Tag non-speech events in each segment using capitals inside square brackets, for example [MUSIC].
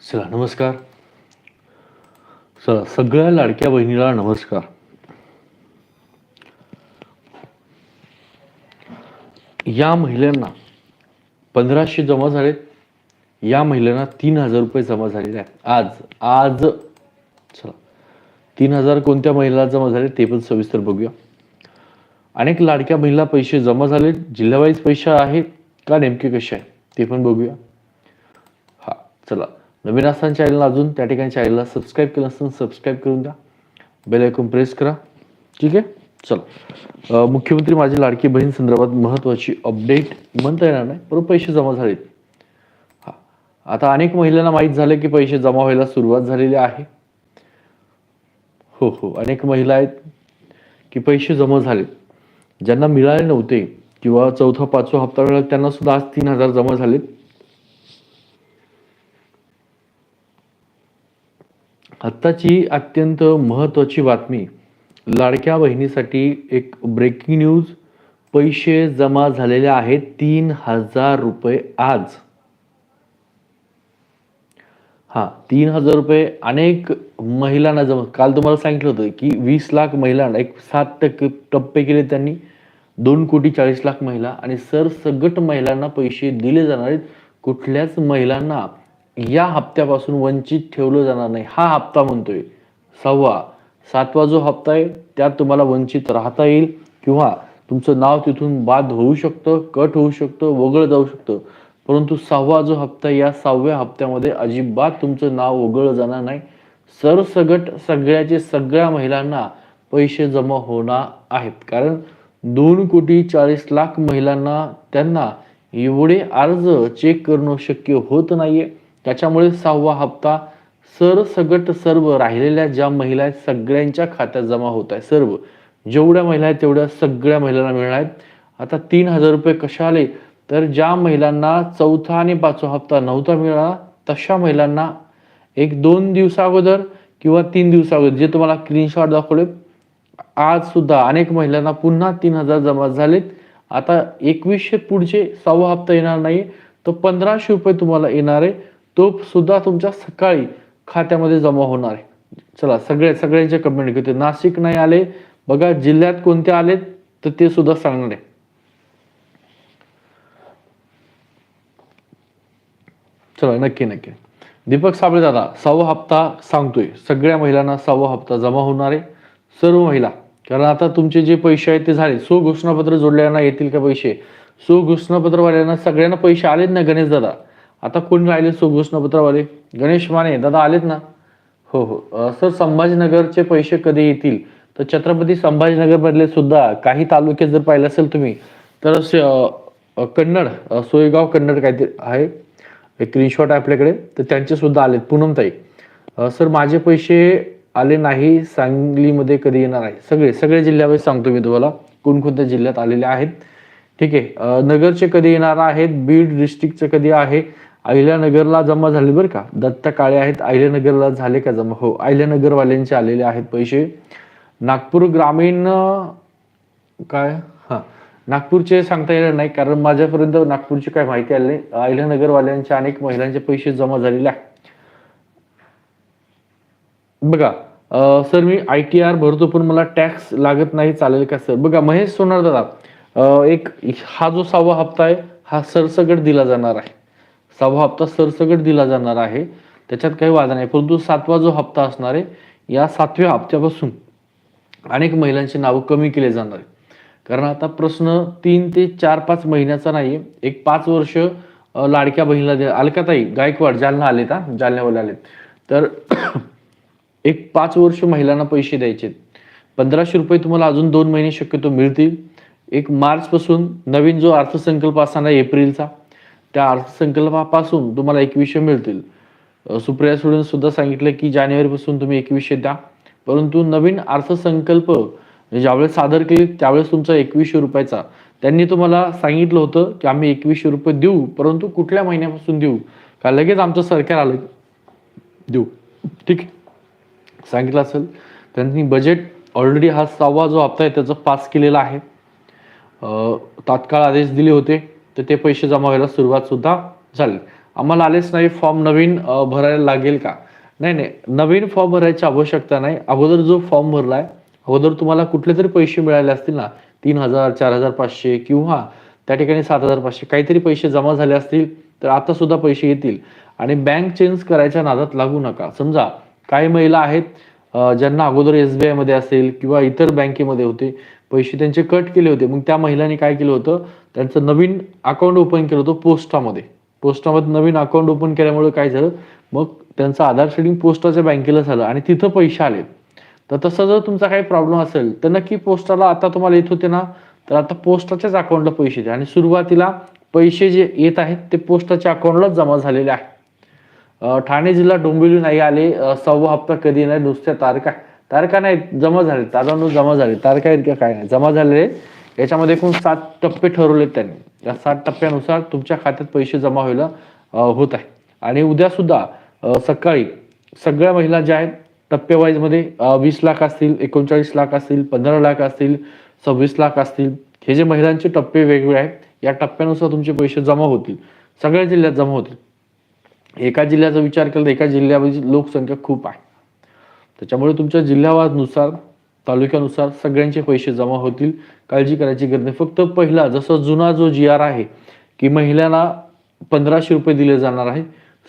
चला नमस्कार. चला सगळ्या लाडक्या बहिणीला नमस्कार. या महिलांना पंधराशे जमा झालेत. या महिलांना तीन हजार रुपये जमा झालेले आहेत. आज आज चला तीन हजार कोणत्या महिला जमा झाले ते पण सविस्तर बघूया. अनेक लाडक्या महिला पैसे जमा झाले जिल्हावाईज पैसे आहेत का नेमके कसे आहेत ते पण बघूया. हा चला. नवीन असताना चॅनलला अजून त्या ठिकाणी चॅनलला सबस्क्राईब केलं असताना सबस्क्राईब करून द्या. बेल आयकॉन प्रेस करा. ठीक आहे? चला. मुख्यमंत्री माझी लाडकी बहीण संदर्भात महत्त्वाची अपडेट म्हणता येणार नाही पण पैसे जमा झालेत. आता अनेक महिलांना माहीत झालं की पैसे जमा व्हायला सुरुवात झालेली आहे. हो हो. अनेक महिला आहेत की पैसे जमा झालेत. ज्यांना मिळाले नव्हते किंवा चौथा पाचवा हप्ता मिळाला त्यांना सुद्धा आज तीन हजार जमा झालेत. आत्ताची अत्यंत महत्त्वाची बातमी. लाडक्या बहिणीसाठी एक ब्रेकिंग न्यूज पैसे जमा झालेले आहेत तीन हजार रुपये आज. हा तीन हजार रुपये अनेक महिलांना जमा काल तुम्हाला सांगितलं होतं की वीस लाख महिलांना एक सात टक्के टप्पे केले त्यांनी. दोन कोटी चाळीस लाख महिला आणि सरसगट महिलांना पैसे दिले जाणार आहेत. कुठल्याच महिलांना या हप्त्यापासून वंचित ठेवलं जाणार नाही. हा हप्ता म्हणतोय. सहावा सातवा जो हप्ता आहे त्यात तुम्हाला वंचित राहता येईल किंवा तुमचं नाव तिथून बाद होऊ शकतं कट होऊ शकतं वगळं जाऊ शकतं. परंतु सहावा जो हप्ता आहे, या सहाव्या हप्त्यामध्ये अजिबात तुमचं नाव वगळलं जाणार नाही. सरसगट सगळ्याचे सगळ्या महिलांना पैसे जमा होणार आहेत. कारण दोन कोटी चाळीस लाख महिलांना त्यांना एवढे अर्ज चेक करणं शक्य होत नाहीये. त्याच्यामुळे सहावा हप्ता सरसगट सर्व राहिलेल्या ज्या महिला आहेत सगळ्यांच्या खात्यात जमा होत आहे. सर्व. जेवढ्या महिला आहेत तेवढ्या सगळ्या महिलांना मिळणार आहेत. आता तीन हजार रुपये कशा आले? तर ज्या महिलांना चौथा आणि पाचवा हप्ता नव्हता मिळाला तशा महिलांना एक दोन दिवसा अगोदर किंवा तीन दिवसा अगोदर जे तुम्हाला स्क्रीनशॉट दाखवले आज सुद्धा अनेक महिलांना पुन्हा तीन हजार जमा झालेत. आता एकवीसशे पुढचे सहावा हप्ता येणार नाही तर पंधराशे रुपये तुम्हाला येणार आहे. तो सुद्धा तुमच्या सकाळी खात्यामध्ये जमा होणार आहे. चला सगळे सगळ्यांचे कमेंट घेते नाशिक नाही आले. बघा जिल्ह्यात कोणते आलेत तर ते सुद्धा सांगणार आहे. चला नक्की नक्की. दीपक साबळे दादा सहावा हप्ता सांगतोय. सगळ्या महिलांना सहावा हप्ता जमा होणार आहे. सर्व महिला कारण आता तुमचे जे पैसे आहेत ते झाले. सो घोषणापत्र जोडल्याना येतील का पैसे? सो घोषणापत्रवाल्यांना सगळ्यांना पैसे आलेत ना गणेश दादा? आता कोण राहिले? सो गणेश माने दादा आलेत ना? हो हो. सर संभाजीनगरचे पैसे कधी येतील? तर छत्रपती संभाजीनगर मधले सुद्धा काही तालुके जर पाहिले असेल तुम्ही तर कन्नड सोयगाव कन्नड काहीतरी आहे. एक स्क्रीनशॉट आहे आपल्याकडे. तर त्यांचे सुद्धा आलेत. पूनमताई सर माझे पैसे आले नाही. सांगलीमध्ये कधी येणार आहे? सगळे सगळे जिल्ह्यामध्ये सांगतो मी तुम्हाला. कोणकोणत्या जिल्ह्यात आलेले आहेत? ठीक आहे. नगरचे कधी येणार आहेत? बीड डिस्ट्रिक्टचे कधी आहे? अहिल्यानगरला जमा झाले बरं का? दत्ता काळे आहेत. अहिल्यानगरला झाले का जमा? हो अहिल्यानगरवाल्यांचे आलेले आहेत पैसे. नागपूर ग्रामीण काय? हा. नागपूरचे सांगता येणार नाही कारण माझ्यापर्यंत नागपूरची काय माहिती आली नाही. अहिल्यानगरवाल्यांच्या अनेक महिलांचे पैसे जमा झालेले आहेत. बघा सर मी आय टी आर भरतो पण मला टॅक्स लागत नाही चालेल का सर? बघा महेश सोनार दादा एक हा जो सहावा हप्ता आहे हा सरसगट दिला जाणार आहे. सहावा हप्ता सरसगट दिला जाणार आहे. त्याच्यात काही वाद नाही परंतु सातवा जो हप्ता असणार आहे या सातव्या हप्त्यापासून अनेक महिलांची नावं कमी केले जाणार आहे कारण आता प्रश्न तीन ते चार पाच महिन्याचा नाही एक पाच वर्ष लाडक्या बहिणीला अलकाताई गायकवाड जालना आलेत हा जालन्यावाले आलेत. तर [CLEARS THROAT] एक पाच वर्ष महिलांना पैसे द्यायचे पंधराशे रुपये तुम्हाला अजून दोन महिने शक्यतो मिळतील. एक मार्चपासून नवीन जो अर्थसंकल्प असणार आहे एप्रिलचा त्या अर्थसंकल्पापासून तुम्हाला एकवीसशे मिळतील. सुप्रिया सुळे सुद्धा सांगितलं की जानेवारीपासून तुम्ही एकवीसशे द्या. परंतु नवीन अर्थसंकल्प म्हणजे ज्यावेळेस सादर केले त्यावेळेस तुमचा एकवीसशे रुपयाचा. त्यांनी तुम्हाला सांगितलं होतं की आम्ही एकवीसशे रुपये देऊ परंतु कुठल्या महिन्यापासून देऊ? का लगेच आमचं सरकार आलं? देऊ. ठीक आहे. सांगितलं असेल. त्यांनी बजेट ऑलरेडी हा सहावा जो हप्ता आहे त्याचा पास केलेला आहे. तात्काळ आदेश दिले होते. तर ते पैसे जमा व्हायला सुरुवात सुद्धा झाली. आम्हाला आलेच नाही फॉर्म नवीन भरायला लागेल का? नाही नाही. नवीन फॉर्म भरायची आवश्यकता नाही. अगोदर जो फॉर्म भरलाय अगोदर तुम्हाला कुठले तरी पैसे मिळाले असतील ना तीन हजार चार हजार पाचशे किंवा त्या ठिकाणी सात हजार पाचशे काहीतरी पैसे जमा झाले असतील तर आता सुद्धा पैसे येतील. आणि बँक चेंज करायच्या नादात लागू नका. समजा काही महिला आहेत ज्यांना अगोदर एस बी आयमध्ये असेल किंवा इतर बँकेमध्ये होते पैसे त्यांचे कट केले होते. मग त्या महिलांनी काय केलं होतं? त्यांचं नवीन अकाउंट ओपन केलं होतं पोस्टामध्ये. पोस्टामध्ये नवीन अकाउंट ओपन केल्यामुळे काय झालं? मग त्यांचं आधार शेडिंग पोस्टाच्या बँकेला झालं आणि तिथं पैसे आले तर तसं जर तुमचा काही प्रॉब्लेम असेल तर नक्की पोस्टाला आता तुम्हाला येत होते ना? तर आता पोस्टाच्याच अकाउंटला पैसे द्या. आणि सुरुवातीला पैसे जे येत आहेत ते पोस्टाच्या अकाउंटलाच जमा झालेले आहे. ठाणे जिल्हा डोंबिवली नाही आले. सव्वा हप्ता कधी नाही नुसत्या तारखा. तारखा नाही जमा झाले तारांनो जमा झाले. तारखा इतक्या काय नाही? जमा झालेले. याच्यामध्ये एकूण सात टप्पे ठरवलेत त्यांनी. या सात टप्प्यानुसार तुमच्या खात्यात पैसे जमा व्हायला होत आहे. आणि उद्या सुद्धा सकाळी सगळ्या महिला ज्या आहेत टप्पेवाईजमध्ये वीस लाख असतील एकोणचाळीस लाख असतील पंधरा लाख असतील सव्वीस लाख असतील. हे जे महिलांचे टप्पे वेगवेगळे आहेत या टप्प्यानुसार तुमचे पैसे जमा होतील. सगळ्या जिल्ह्यात जमा होतील. एका जिल्ह्याचा विचार केला तर एका जिल्ह्यामध्ये लोकसंख्या खूप आहे. त्याच्यामुळे तुमच्या जिल्ह्यावारनुसार तालुक्यानुसार सगळ्यांचे पैसे जमा होतील. काळजी करायची गरज नाही. फक्त पहिला जसं जुना जो जी आर आहे की महिलांना पंधराशे रुपये दिले जाणार आहे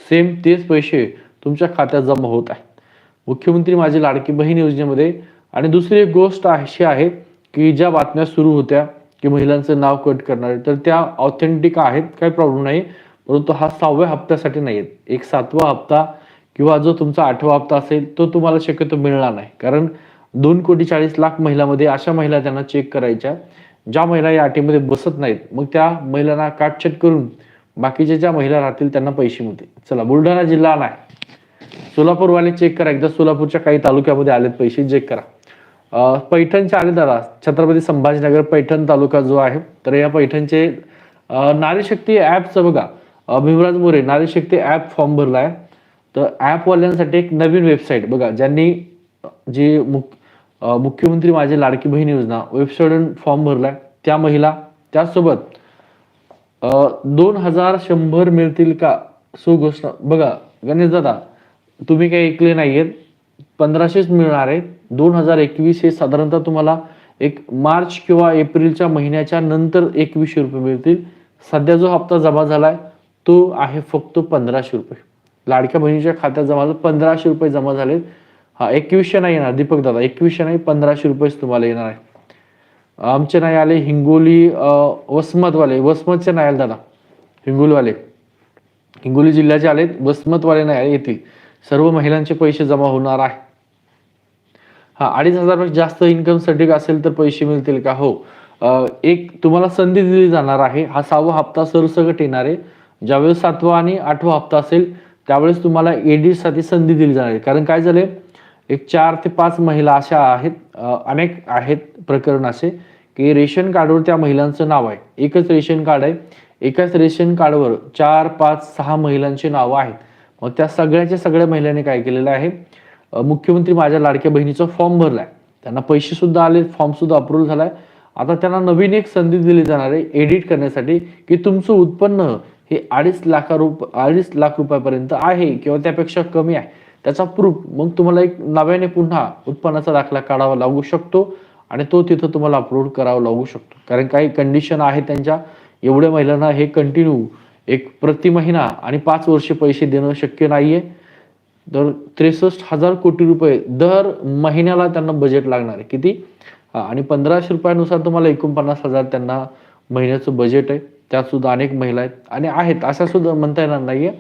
सेम तेच पैसे तुमच्या खात्यात जमा होत आहेत. मुख्यमंत्री माझी लाडकी बहीण योजनेमध्ये आणि दुसरी एक गोष्ट अशी आहे की ज्या बातम्या सुरू होत्या की महिलांचं नाव कट करणार तर त्या ऑथेंटिक आहेत काही प्रॉब्लेम नाही परंतु हा सहाव्या हप्त्यासाठी नाही आहेत एक सातवा हप्ता किंवा जो तुमचा आठवा हप्ता असेल तो तुम्हाला शक्यतो मिळणार नाही. कारण दोन कोटी चाळीस लाख महिलांमध्ये अशा महिला त्यांना चेक करायच्या ज्या महिला या अटीमध्ये बसत नाहीत मग त्या महिलांना काटछट करून बाकीच्या ज्या महिला राहतील त्यांना पैसे मिळतील. चला बुलढाणा जिल्हा नाही. सोलापूरवाले चेक करा. एकदा सोलापूरच्या काही तालुक्यामध्ये आलेत पैसे चेक करा. पैठणचे आले दादा. छत्रपती संभाजीनगर पैठण तालुका जो आहे तर या पैठणचे नारीशक्ती ऍपचं ॲपचं बघा. भीमराज मोरे नारीशक्ती ॲप फॉर्म भरला आहे तर ॲपवाल्यांसाठी एक नवीन वेबसाईट बघा ज्यांनी जी मुख मुख्यमंत्री माझी लाडकी बहीण योजना वेबसाईटवरून फॉर्म भरलाय त्या महिला त्याचसोबत दोन हजार शंभर मिळतील का? सुघोषणा बघा गणेश दादा तुम्ही काही ऐकले नाहीयेत. पंधराशेच मिळणार आहे दोन हजार एकवीस हे साधारणतः तुम्हाला एक मार्च किंवा एप्रिलच्या महिन्याच्या नंतर एकवीसशे रुपये मिळतील. सध्या जो हप्ता जमा झालाय तो आहे फक्त पंधराशे रुपये. लाडक्या बहिणीच्या खात्यात जमा पंधराशे रुपये जमा झालेत हा एकवीसशे नाही येणार दीपक दादा एकवीसशे नाही पंधराशे रुपयेच तुम्हाला येणार आहे. आमचे नाही आले हिंगोली वसमतवाले वसमतचे नाही आले दादा हिंगोलीवाले. हिंगोली जिल्ह्याचे आलेत वसमतवाले नाही आले येतील. सर्व महिलांचे पैसे जमा होणार आहे. हा अडीच हजार जास्त इन्कम सर्टिफिकेट असेल तर पैसे मिळतील का? हो. एक तुम्हाला संधी दिली जाणार आहे. हा सहावा हप्ता सरसकट येणार आहे. ज्यावेळेस सातवा आणि आठवा हप्ता असेल त्यावेळेस तुम्हाला एडिटसाठी संधी दिली जाणार आहे. कारण काय झालंय? एक चार ते पाच महिला अशा आहेत अनेक आहेत प्रकरण असे की रेशन कार्डवर त्या महिलांचं नाव आहे. एकच रेशन कार्ड आहे. एकाच रेशन कार्डवर चार पाच सहा महिलांची नावं आहेत. मग त्या सगळ्याच्या सगळ्या महिलांनी काय केलेलं आहे? मुख्यमंत्री माझ्या लाडक्या बहिणीचा फॉर्म भरलाय. त्यांना पैसे सुद्धा आले फॉर्म सुद्धा अप्रूव्ह झालाय. आता त्यांना नवीन एक संधी दिली जाणार आहे एडिट करण्यासाठी की तुमचं उत्पन्न हे अडीच लाखा रुप अडीच लाख रुपयापर्यंत आहे किंवा त्यापेक्षा कमी आहे. त्याचा प्रूफ मग तुम्हाला एक नव्याने पुन्हा उत्पन्नाचा दाखला काढावा लागू शकतो आणि तो तिथं तुम्हाला अपलोड करावा लागू शकतो. कारण काही कंडिशन आहे त्यांच्या. एवढ्या महिलांना हे कंटिन्यू एक प्रति महिना आणि पाच वर्षे पैसे देणं शक्य नाहीये. तर त्रेसष्ट हजार कोटी रुपये दर महिन्याला त्यांना बजेट लागणार आहे. किती? आणि पंधराशे रुपयानुसार तुम्हाला एकोणपन्नास हजार त्यांना महिन्याचं बजेट आहे. त्यात सुद्धा अनेक महिला आहेत. आणि आहेत अशा सुद्धा म्हणता येणार नाहीये.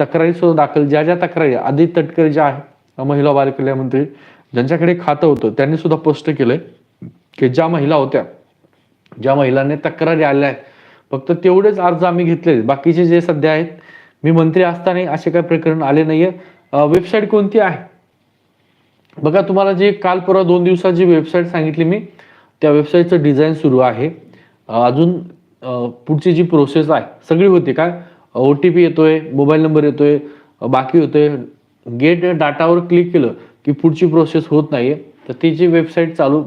तक्रारी सुद्धा दाखल ज्या ज्या तक्रारी आधी तटकरे ज्या आहेत महिला बाल मंत्री ज्यांच्याकडे खातं होतं त्यांनी सुद्धा स्पष्ट केलंय की ज्या महिला होत्या ज्या महिलांनी तक्रारी आल्या आहेत फक्त तेवढेच अर्ज आम्ही घेतले बाकीचे जे सध्या आहेत मी मंत्री असताना असे काही प्रकरण आले नाहीये. वेबसाईट कोणती आहे? बघा तुम्हाला जे काल परवा दोन दिवसाची वेबसाईट सांगितली मी त्या वेबसाईटचं डिझाईन सुरू आहे. अजून पुढची जी प्रोसेस आहे सगळी होती काय ओ टी पी येतोय मोबाईल नंबर येतोय बाकी होतोय गेट डाटावर क्लिक केलं की पुढची प्रोसेस होत नाहीये. तर ती जी वेबसाईट चालू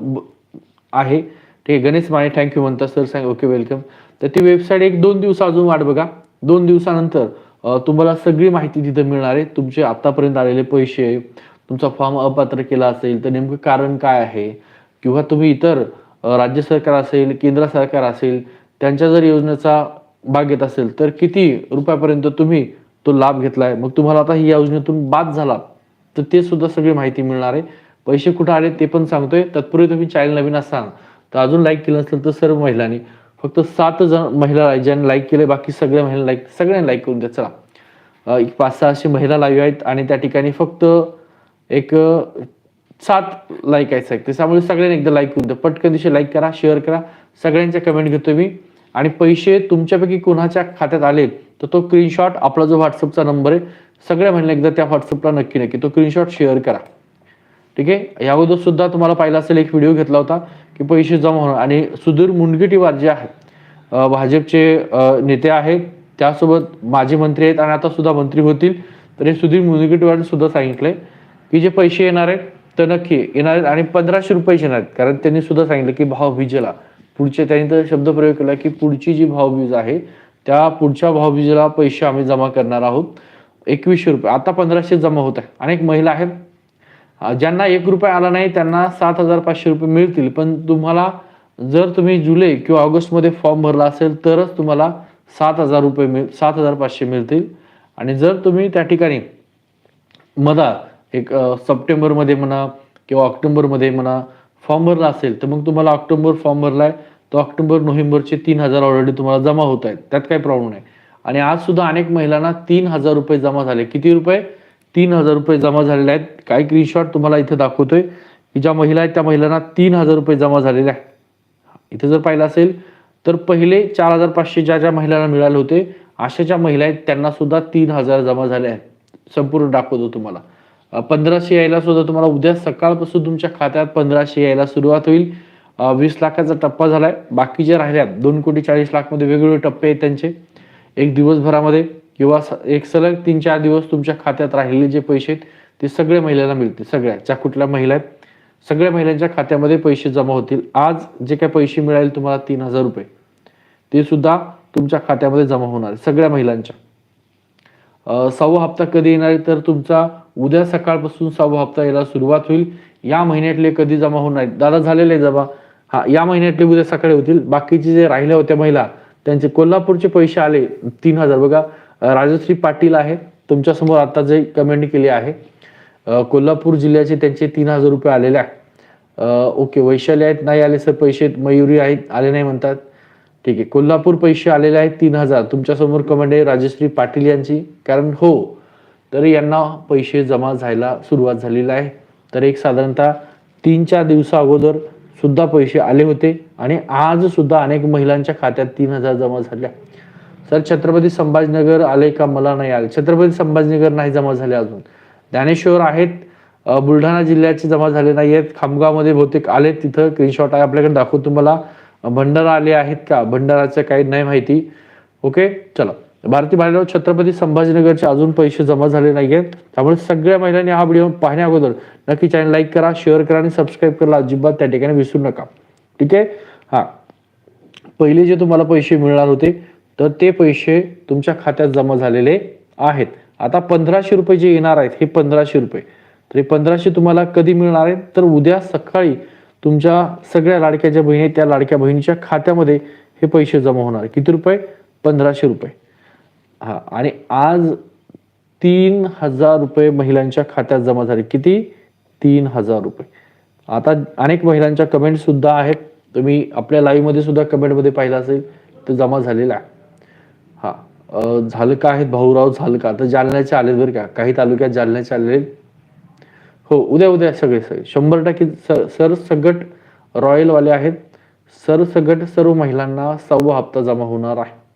आहे ठीक आहे गणेश माने थँक्यू म्हणतात सर सांग ओके वेलकम तर ती वेबसाईट एक दोन दिवस अजून वाट बघा. दोन दिवसानंतर तुम्हाला सगळी माहिती तिथे मिळणार आहे. तुमचे आतापर्यंत आलेले पैसे तुमचा फॉर्म अपात्र केला असेल तर नेमकं कारण काय आहे? किंवा तुम्ही इतर राज्य सरकार असेल केंद्र सरकार असेल त्यांच्या जर योजनेचा भाग घेत असेल तर किती रुपयापर्यंत तुम्ही तो लाभ घेतलाय? मग तुम्हाला आता ही योजनेतून बाद झाला तर ते सुद्धा सगळी माहिती मिळणार आहे. पैसे कुठे आले ते पण सांगतोय. तत्पूर्वी तुम्ही चॅनल नवीन असाल तर अजून लाईक केलं नसेल तर सर्व महिलांनी फक्त सात जण महिला ज्यांनी लाईक केले बाकी सगळ्या महिला लाईक सगळ्यांनी लाईक करून द्या चला. एक पाच सहा अशी महिला लाईव्ह आहेत आणि त्या ठिकाणी फक्त एक सात लाईक आहेत ते त्यामुळे सगळ्यांनी एकदा लाईक करून द्या. पटकन दिवशी लाईक करा शेअर करा. सगळ्यांच्या कमेंट घेतो मी. आणि पैसे तुमच्यापैकी कोणाच्या खात्यात आले तर तो स्क्रीनशॉट आपला जो व्हॉट्सअपचा नंबर आहे सगळ्या महिला एकदा त्या व्हॉट्सअपला नक्की नक्की तो स्क्रीनशॉट शेअर करा. ठीक आहे? या अगोदर सुद्धा तुम्हाला पाहिला असेल एक व्हिडिओ घेतला होता की पैसे जमा होणार. आणि सुधीर मुनगटीवार जे आहेत भाजपचे नेते आहेत त्यासोबत माजी मंत्री आहेत आणि आता सुद्धा मंत्री होतील. तर हे सुधीर मुनगटीवार सुद्धा सांगितलंय की जे पैसे येणार आहेत तर नक्की येणार आहेत आणि पंधराशे रुपये येणार आहेत. कारण त्यांनी सुद्धा सांगितलं की भाव विजेला. पुढचे त्यांनी तर शब्दप्रयोग केला की पुढची जी भावबीज आहे त्या पुढच्या भावबीजला पैसे आम्ही जमा करणार आहोत. एकवीसशे रुपये. आता पंधराशे जमा होत आहे. अनेक महिला आहेत. ज्यांना एक रुपये आला नाही त्यांना सात हजार पाचशे रुपये मिळतील. पण तुम्हाला जर तुम्ही जुलै किंवा ऑगस्टमध्ये फॉर्म भरला असेल तरच तुम्हाला सात हजार रुपये मिळ सात हजार पाचशे मिळतील. आणि जर तुम्ही त्या ठिकाणी मधा एक सप्टेंबरमध्ये म्हणा किंवा ऑक्टोबरमध्ये म्हणा फॉर्म भरला असेल तर मग तुम्हाला ऑक्टोबर फॉर्म भरलाय तर ऑक्टोबर नोव्हेंबरचे तीन हजार ऑलरेडी तुम्हाला जमा होत आहेत. त्यात काही प्रॉब्लेम नाही. आणि आज सुद्धा अनेक महिलांना तीन हजार रुपये जमा झाले. किती रुपये? तीन हजार रुपये जमा झालेले आहेत. काही स्क्रीनशॉट तुम्हाला इथे दाखवतोय. की ज्या महिला आहेत त्या महिलांना तीन हजार रुपये जमा झालेले आहेत. इथे जर पाहिलं असेल तर पहिले चार हजार पाचशे ज्या ज्या महिलांना मिळाले होते अशा ज्या महिला आहेत त्यांना सुद्धा तीन हजार जमा झाले आहेत. संपूर्ण दाखवतो तुम्हाला. पंधराशे यायला सुद्धा तुम्हाला उद्या सकाळपासून तुमच्या खात्यात पंधराशे यायला सुरुवात होईल. वीस लाखाचा टप्पा झालाय. बाकीचे राहिल्यात दोन कोटी चाळीस लाखमध्ये वेगवेगळे टप्पे आहेत त्यांचे. एक दिवसभरामध्ये किंवा एक सलग तीन चार दिवस तुमच्या खात्यात राहिलेले जे पैसे आहेत ते सगळ्या महिलांना मिळतील. सगळ्या ज्या कुठल्या महिला आहेत सगळ्या महिलांच्या खात्यामध्ये पैसे जमा होतील. आज जे काही पैसे मिळाले तुम्हाला तीन हजार रुपये. ते सुद्धा तुमच्या खात्यामध्ये जमा होणार सगळ्या महिलांच्या. सव्वा सहावा हप्ता कधी येणार तर तुमचा उद्या सकाळपासून सहावा हप्ता यायला सुरुवात होईल. या महिन्यातले कधी जमा होणार आहेत? दादा झालेले आहे जमा. हा या महिन्यातले उद्या सकाळी होतील. बाकीचे जे राहिल्या होत्या महिला त्यांचे कोल्हापूरचे पैसे आले तीन हजार. बघा राजश्री पाटील आहे. तुमच्यासमोर आता जे कमेंट केली आहे कोल्हापूर जिल्ह्याचे त्यांचे तीन हजार रुपये आलेले आहे ओके वैशाली आहेत. नाही आले सर पैसे. मयुरी आहेत. आले नाही म्हणतात. ठीक आहे. कोल्हापूर पैसे आलेले आहेत तीन हजार. तुमच्यासमोर कमेंट आहे राजश्री पाटील यांची. कारण हो तर यांना पैसे जमा झायला सुरुवात झालेली आहे. तर एक साधारणतः तीन चार दिवसा अगोदर सुद्धा पैसे आले होते आणि आज सुद्धा अनेक महिलांच्या खात्यात तीन हजार जमा झाल्या. सर छत्रपती संभाजीनगर आले का मला नाही आले? छत्रपती संभाजीनगर नाही जमा झाले अजून. ज्ञानेश्वर आहेत बुलढाणा जिल्ह्याचे जमा झाले नाही आहेत खामगावमध्ये बहुतेक आले तिथं. स्क्रीनशॉट आहे आपल्याकडे दाखवतो तुम्हाला. भंडारा आले आहेत का? भंडाराचं काही नाही माहिती. ओके चला. भारतीय महिला छत्रपती संभाजीनगरचे अजून पैसे जमा झाले नाही आहेत त्यामुळे सगळ्या महिलांनी हा व्हिडिओ पाहण्या अगोदर नक्की चॅनल लाईक करा शेअर करा आणि सबस्क्राईब करायला अजिबात त्या ठिकाणी विसरू नका. ठीक आहे? हा. पहिले जे तुम्हाला पैसे मिळणार होते तर ते पैसे तुमच्या खात्यात जमा झालेले आहेत. आता पंधराशे रुपये जे येणार आहेत हे पंधराशे रुपये. तर हे पंधराशे तुम्हाला कधी मिळणार आहेत? तर उद्या सकाळी तुमच्या सगळ्या लाडक्या ज्या बहिणी त्या लाडक्या बहिणीच्या खात्यामध्ये हे पैसे जमा होणार. किती रुपये? पंधराशे रुपये. हा आणि आज तीन हजार रुपये महिलांच्या खात्यात जमा झाले. किती? तीन हजार रुपये. आता अनेक महिलांच्या कमेंट सुद्धा आहेत. तुम्ही आपल्या लाईव्हमध्ये सुद्धा कमेंटमध्ये पाहिलं असेल तर जमा झालेला आहे. हा झालं का आहेत? भाऊराव झालं का? तर जालन्याचे आले बरं का? काही तालुक्यात जालन्याचे आले हो उद्या उद्या सगळे सगळे. शंभर टक्के स- रॉयल रॉयलवाले आहेत. सरसगट सर्व महिलांना सहावा हप्ता जमा होणार आहे.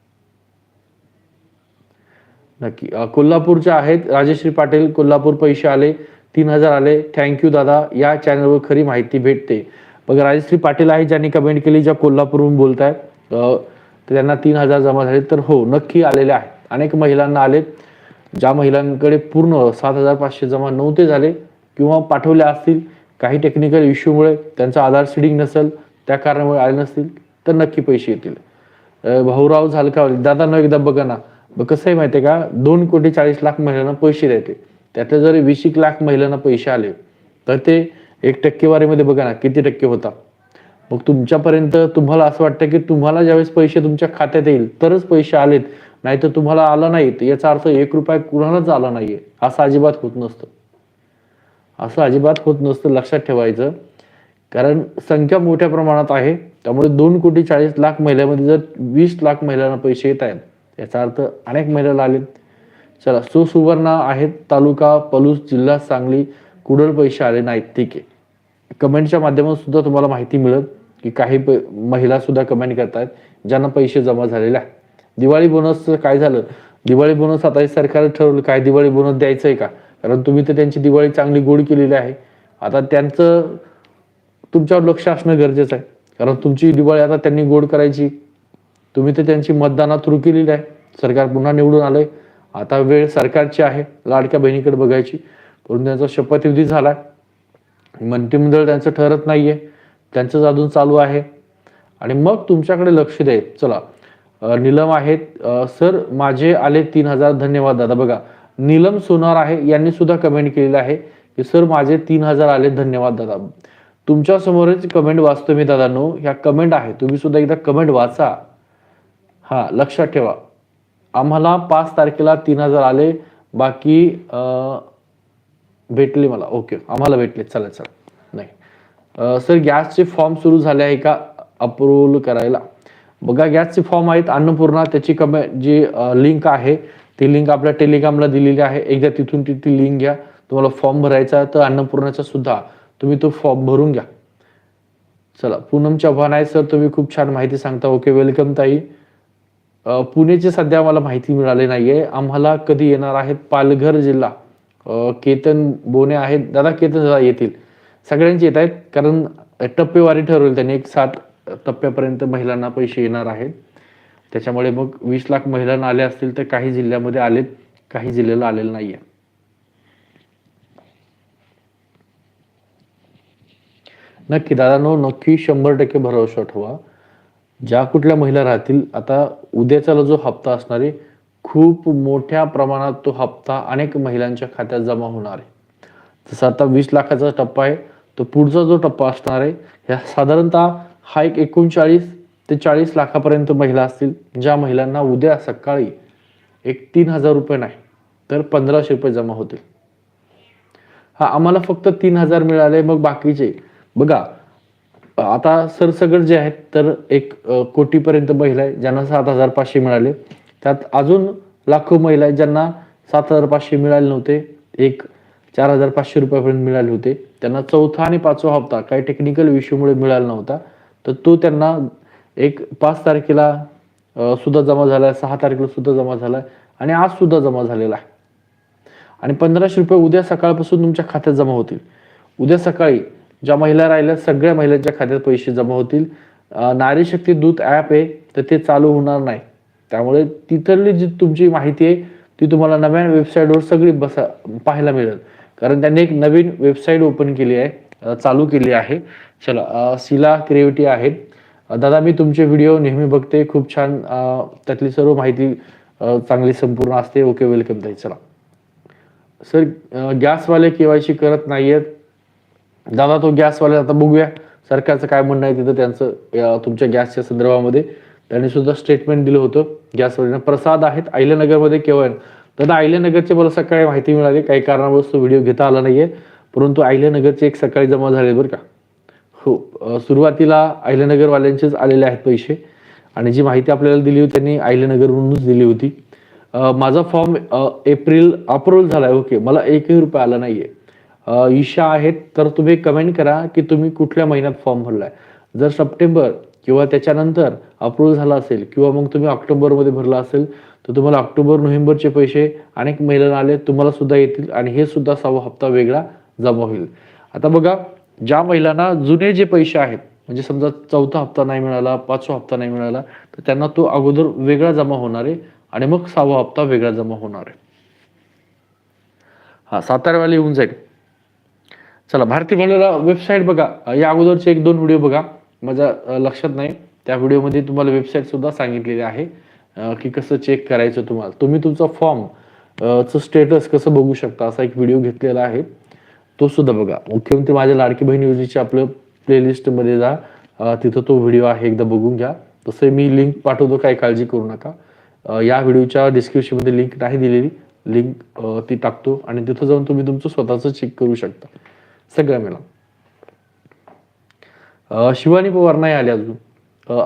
नक्की. कोल्हापूरच्या आहेत राजश्री पाटील कोल्हापूर पैसे आले तीन हजार आले. थँक्यू दादा. या चॅनलवर खरी माहिती भेटते. बघा राजश्री पाटील आहे ज्यांनी कमेंट केली ज्या कोल्हापूरहून बोलतायत. आहेत त्यांना तीन हजार जमा झाले. तर हो नक्की आलेले आहेत. अनेक महिलांना आले ज्या महिलांकडे पूर्ण सात हजार पाचशे जमा नव्हते झाले किंवा पाठवले असतील काही टेक्निकल इश्यूमुळे त्यांचा आधार सिडिंग नसेल त्या कारणामुळे आले नसतील तर नक्की पैसे येतील. भाऊराव झालकावले. दादा न एकदा बघा ना. मग कसं आहे माहिती आहे का? दोन कोटी चाळीस लाख महिलांना पैसे द्यायचे त्यातले जर वीस एक लाख महिलांना पैसे आले तर ते एक टक्केवारीमध्ये बघा ना किती टक्के होता मग तुमच्यापर्यंत तुम्हाला असं वाटतं की तुम्हाला ज्यावेळेस पैसे तुमच्या खात्यात येईल तरच पैसे आलेत. नाही तर तुम्हाला आला नाही तर याचा अर्थ एक रुपया कुणालाच आला नाहीये. असं अजिबात होत नसतं. असं अजिबात होत नसतं लक्षात ठेवायचं. कारण संख्या मोठ्या प्रमाणात आहे. त्यामुळे दोन कोटी चाळीस लाख महिलांमध्ये जर वीस लाख महिलांना पैसे येत आहेत याचा अर्थ अनेक मेडल आले चला सुसुवर्णा आहेत तालुका पलूस जिल्हा सांगली कुडल पैसे आले नाहीत. ठीक आहे. कमेंटच्या माध्यमातून सुद्धा तुम्हाला माहिती मिळत की काही महिला सुद्धा कमेंट करतायत ज्यांना पैसे जमा झालेले आहे दिवाळी बोनसचं काय झालं? दिवाळी बोनस आता सरकार सरकारने ठरवलं काय दिवाळी बोनस द्यायचं आहे का? कारण तुम्ही तर त्यांची दिवाळी चांगली गोड केलेली आहे. आता त्यांचं तुमच्यावर लक्ष असणं गरजेचं आहे. कारण तुमची दिवाळी आता त्यांनी गोड करायची. तुम्ही तर त्यांची मतदानात थ्रू केलेली आहे. सरकार पुन्हा निवडून आलंय. आता वेळ सरकारची आहे लाडक्या बहिणीकडे बघायची. परंतु त्यांचा शपथविधी झालाय. मंत्रिमंडळ त्यांचं ठरत नाहीये. त्यांचं अजून चालू आहे. आणि मग तुमच्याकडे लक्ष द्यायत चला नीलम आहेत. सर माझे आले तीन हजार. धन्यवाद दादा. बघा नीलम सोनार आहे. यांनी सुद्धा कमेंट केलेलं आहे की सर माझे तीन हजार आले. धन्यवाद दादा. तुमच्या समोरच कमेंट वाचतो मी दादांनो. ह्या कमेंट आहे. तुम्ही सुद्धा एकदा कमेंट वाचा. हा लक्षात ठेवा. आम्हाला पाच तारखेला तीन हजार आले बाकी भेटले मला. ओके आम्हाला भेटले. चला चला नाही. सर गॅसचे फॉर्म सुरू झाले आहे का? अप्रूव्हल करायला. बघा गॅसचे फॉर्म आहेत अन्नपूर्णा त्याची कमे जी लिंक आहे ती लिंक आपल्या टेलिग्रामला दिलेली आहे. एकदा तिथून ती ती लिंक घ्या. तुम्हाला फॉर्म भरायचा तर अन्नपूर्णाचा सुद्धा. तुम्ही तो फॉर्म भरून घ्या. चला पूनम चव्हाण आहे सर. तुम्ही खूप छान माहिती सांगता. ओके वेलकम ताई. पुणेचे सध्या मला माहिती मिळाली नाहीये. आम्हाला कधी येणार आहेत पालघर जिल्हा. केतन बोने आहेत. दादा केतन दादा येतील. सगळ्यांचे येत आहेत कारण टप्पेवारी ठरवली त्यांनी. एक सात टप्प्यापर्यंत महिलांना पैसे येणार आहेत. त्याच्यामुळे मग वीस लाख महिलांना आले असतील तर काही जिल्ह्यामध्ये आलेत काही जिल्ह्याला आलेलं नाहीये. नक्की दादा नो नक्की शंभर टक्के भरोसा ठेवा. ज्या कुठल्या महिला राहतील आता उद्याच्याला जो हप्ता असणार आहे खूप मोठ्या प्रमाणात तो हप्ता अनेक महिलांच्या खात्यात जमा होणार आहे. जसं आता वीस लाखाचा टप्पा आहे तो पुढचा जो टप्पा असणार आहे ह्या साधारणतः हा एक एकोणचाळीस ते चाळीस लाखापर्यंत महिला असतील ज्या महिलांना उद्या सकाळी एक तीन हजार रुपये नाही तर पंधराशे रुपये जमा होतील. हा आम्हाला फक्त तीन हजार मिळाले मग बाकीचे. बघा आता सरसगट जे आहेत तर एक कोटीपर्यंत महिला आहे ज्यांना सात हजार पाचशे मिळाले. त्यात अजून लाखो महिला आहेत ज्यांना सात हजार पाचशे मिळाले नव्हते. एक चार हजार पाचशे रुपयापर्यंत मिळाले होते. त्यांना चौथा आणि पाचवा हप्ता काही टेक्निकल इश्यूमुळे मिळाला नव्हता. तर तो त्यांना एक पाच तारखेला सुद्धा जमा झालाय सहा तारखेला सुद्धा जमा झालाय आणि आज सुद्धा जमा झालेला आहे. आणि पंधराशे रुपये उद्या सकाळपासून तुमच्या खात्यात जमा होतील. उद्या सकाळी ज्या महिला राहिल्या सगळ्या महिलांच्या खात्यात पैसे जमा होतील. नारी शक्ती दूत ॲप आहे तर ते चालू होणार नाही. त्यामुळे तिथली जी तुमची माहिती आहे ती तुम्हाला नव्या वेबसाईटवर सगळी बसा पाहायला मिळेल. कारण त्यांनी एक नवीन वेबसाईट ओपन केली आहे चालू केली आहे. चला सिला शिला आहे. आहेत दादा मी तुमचे व्हिडिओ नेहमी बघते. खूप छान त्यातली सर्व माहिती चांगली संपूर्ण असते. ओके वेलकम ताई. चला. सर गॅसवाले केवायसी करत नाहीयेत. दादा तो गॅसवाले आता बघूया. सरकारचं काय म्हणणं आहे तिथं त्यांचं तुमच्या गॅसच्या संदर्भामध्ये. त्यांनी सुद्धा स्टेटमेंट दिलं होतं. गॅसवाल्यांना प्रसाद आहेत. अहिल्यानगरमध्ये केव्हा दादा अहिल्यानगरची मला सकाळी माहिती मिळाली. काही कारणामुळे व्हिडिओ घेता आला नाहीये. परंतु अहिल्यानगरचे एक सकाळी जमा झाले बरं का. हो सुरुवातीला अहिल्यानगरवाल्यांचेच आलेले आहेत पैसे. आणि जी माहिती आपल्याला दिली होती त्यांनी अहिल्यानगरवरूनच दिली होती. माझा फॉर्म एप्रिल अप्रूव्हल झालाय. ओके मला एकही रुपये आला नाहीये. अं, ईशा आहेत तर तुम्ही कमेंट करा की तुम्ही कुठल्या महिन्यात फॉर्म भरलाय. जर सप्टेंबर किंवा त्याच्यानंतर अप्रूव्हल झाला असेल किंवा मग तुम्ही ऑक्टोबरमध्ये भरला असेल तर तुम्हाला ऑक्टोबर नोव्हेंबरचे पैसे अनेक महिलांना आले तुम्हाला सुद्धा येतील आणि हे सुद्धा सहावा हप्ता वेगळा जमा होईल. आता बघा ज्या महिलांना जुने जे पैसे आहेत म्हणजे समजा चौथा हप्ता नाही मिळाला पाचवा हप्ता नाही मिळाला तर त्यांना तो अगोदर वेगळा जमा होणार आहे आणि मग सहावा हप्ता वेगळा जमा होणार आहे. हा सातारावाले येऊन जाईल. चला भारतीय भांडवला वेबसाईट बघा. या अगोदरचे एक दोन व्हिडिओ बघा. माझ्या लक्षात नाही. त्या व्हिडिओमध्ये तुम्हाला वेबसाईट सुद्धा सांगितलेली आहे. की कसं चेक करायचं तुम्हाला. तुम्ही तुमचा फॉर्म चं स्टेटस कसं बघू शकता असा एक व्हिडिओ घेतलेला आहे. तो सुद्धा बघा. मुख्यमंत्री माझ्या लाडकी बहीण योजनेचे आपलं प्लेलिस्टमध्ये जा. तिथं तो व्हिडिओ आहे. एकदा बघून घ्या. तसे मी लिंक पाठवतो. काही काळजी करू नका. या व्हिडिओच्या डिस्क्रिप्शनमध्ये लिंक नाही दिलेली. लिंक ती टाकतो. आणि तिथं जाऊन तुम्ही तुमचं स्वतःचं चेक करू शकता. सगळं मेला शिवानी पवार नाही आले अजून.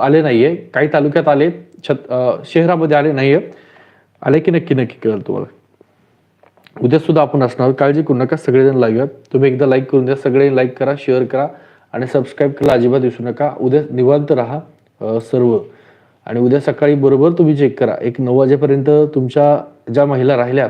आले नाहीये. काही तालुक्यात आले छत शहरामध्ये आले नाहीये आले की नक्की नक्की कळेल तुम्हाला. उद्या सुद्धा आपण असणार. काळजी करू नका. सगळेजण लाईव्ह तुम्ही एकदा लाईक करून द्या. सगळे लाईक करा शेअर करा आणि सबस्क्राईब करायला अजिबात विसरू नका. उद्या निवांत राहा सर्व. आणि उद्या सकाळी बरोबर तुम्ही चेक करा. एक नऊ वाजेपर्यंत तुमच्या ज्या महिला राहिल्या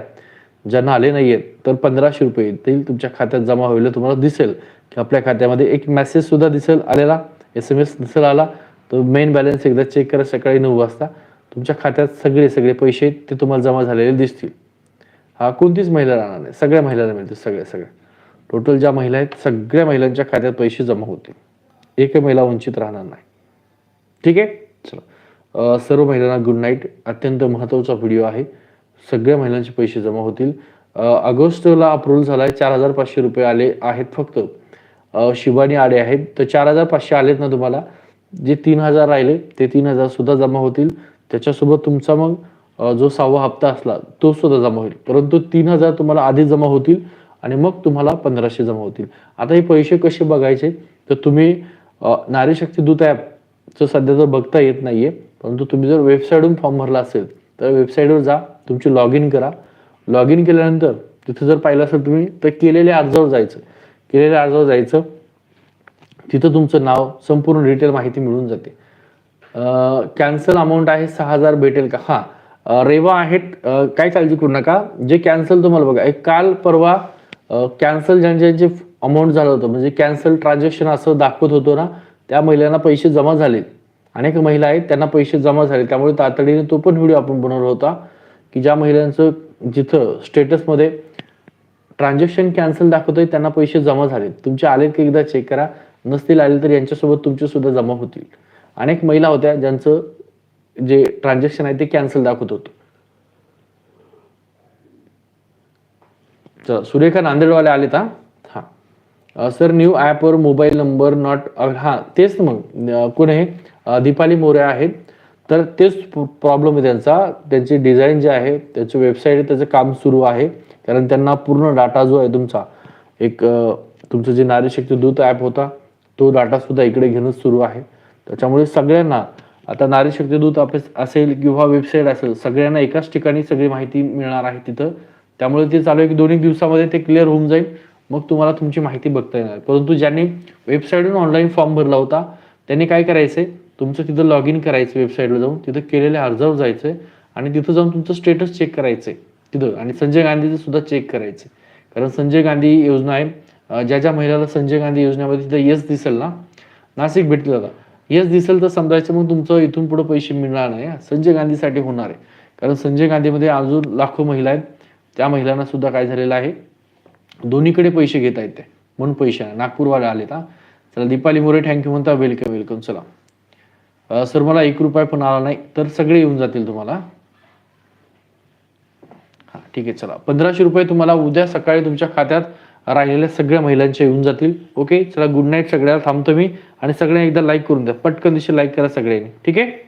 ज्यांना आले नाहीयेत तर पंधराशे रुपये येतील. तुमच्या खात्यात जमा होईल तुम्हाला दिसेल की आपल्या खात्यामध्ये एक मेसेज सुद्धा दिसेल आलेला एस एम एस दिसेल आला तर मेन बॅलन्स एकदा चेक करा सकाळी नऊ वाजता. तुमच्या खात्यात सगळे सगळे पैसे ते तुम्हाला जमा झालेले दिसतील. हा कोणतीच महिला राहणार नाही सगळ्या महिलांना मिळतील सगळ्या सगळ्या. टोटल ज्या महिला आहेत सगळ्या महिलांच्या खात्यात पैसे जमा होतील. एक महिला वंचित राहणार नाही. ठीक आहे? चला. सर्व महिलांना गुड नाईट अत्यंत महत्त्वाचा व्हिडिओ आहे. सगळ्या महिलांचे पैसे जमा होतील. ऑगस्टला अप्रुव्हल झालाय चार हजार पाचशे रुपये आले आहेत फक्त. शिवानी शिबानी आहेत तर चार हजार पाचशे आलेत ना तुम्हाला. जे तीन हजार राहिले ते तीन हजार सुद्धा जमा होतील. त्याच्यासोबत तुमचा मग जो सहावा हप्ता असला तो सुद्धा जमा होईल. परंतु तीन हजार तुम्हाला आधी जमा होतील आणि मग तुम्हाला पंधराशे जमा होतील. आता हे पैसे कसे बघायचे? तर तुम्ही नारी शक्ती दूत ॲपचं सध्या तर बघता येत नाहीये. परंतु तुम्ही जर वेबसाईटवरून फॉर्म भरला असेल तर वेबसाईटवर जा. तुमची लॉग इन करा. लॉग इन केल्यानंतर तिथं जर पाहिलं असेल तुम्ही तर केलेल्या अर्जावर जायचं. केलेल्या अर्जावर जायचं. तिथं तुमचं नाव संपूर्ण डिटेल माहिती मिळून जाते. कॅन्सल अमाऊंट आहे सहा हजार भेटेल का? हा. रेवा आहेत काय काळजी करू नका. जे कॅन्सल तुम्हाला बघा एक काल परवा कॅन्सल ज्यांचे जे अमाऊंट झालं होतं म्हणजे कॅन्सल ट्रान्झॅक्शन असं दाखवत होतो ना त्या महिलांना पैसे जमा झाले. अनेक महिला आहेत त्यांना पैसे जमा झाले. त्यामुळे तातडीने तो पण व्हिडिओ आपण बनवला होता. की ज्या महिलांचं जिथं स्टेटसमध्ये ट्रान्झॅक्शन कॅन्सल दाखवतोय त्यांना पैसे जमा झालेत. तुमचे आलेत की एकदा चेक करा. नसतील आले तर यांच्यासोबत तुमचे सुद्धा जमा होतील. अनेक महिला होत्या ज्यांचं जे ट्रान्झॅक्शन आहे ते कॅन्सल दाखवत होतं. सुरेखा नांदेडवाले आलेत हा? हा. सर न्यू ॲपवर मोबाईल नंबर नॉट हा तेच मग. कोण आहे? दीपाली मोरे आहेत. तर तेच प्रॉब्लेम आहे त्यांचा. त्यांची डिझाईन जे आहे त्याची वेबसाईट आहे त्याचं काम सुरू आहे. कारण त्यांना पूर्ण डाटा जो आहे तुमचा एक तुमचं जे नारी शक्ती दूत ॲप होता तो डाटा सुद्धा इकडे घेणं सुरू आहे. त्याच्यामुळे सगळ्यांना आता नारी शक्ती दूत असेल किंवा वेबसाईट असेल सगळ्यांना एकाच ठिकाणी सगळी माहिती मिळणार आहे तिथं. त्यामुळे ते चालू आहे की दोन एक दिवसामध्ये ते क्लिअर होऊन जाईल. मग तुम्हाला तुमची माहिती बघता येणार. परंतु ज्यांनी वेबसाईटवरून ऑनलाईन फॉर्म भरला होता त्यांनी काय करायचंय? तुमचं तिथं लॉग इन करायचं वेबसाईटवर जाऊन तिथं केलेल्या अर्जावर जायचंय आणि तिथं जाऊन तुमचं स्टेटस चेक करायचंय. तिथं. आणि संजय गांधीचं सुद्धा चेक करायचंय. कारण संजय गांधी योजना आहे. ज्या ज्या महिलाला संजय गांधी योजनेमध्ये तिथं येस दिसेल ना नाशिक भेटलं जातं यस दिसेल तर समजायचं मग तुमचं इथून पुढे पैसे मिळणार नाही संजय गांधीसाठी होणार आहे. कारण संजय गांधीमध्ये अजून लाखो महिला आहेत. त्या महिलांना सुद्धा काय झालेलं आहे? दोन्हीकडे पैसे घेता येते म्हणून पैसे नागपूरवाले आले हा. चला दीपाली मोरे थँक्यू म्हणता वेलकम वेलकम चला. सर मला एक रुपया पण आला नाही तर सगळे येऊन जातील तुम्हाला. हा ठीक आहे चला. पंधराशे रुपये तुम्हाला उद्या सकाळी तुमच्या खात्यात राहिलेल्या सगळ्या महिलांच्या येऊन जातील. ओके? चला गुड नाईट सगळ्याला थांबतो मी. आणि सगळ्यांनी एकदा लाईक करून द्या. पटकन दिवशी लाईक करा सगळ्यांनी. ठीक आहे?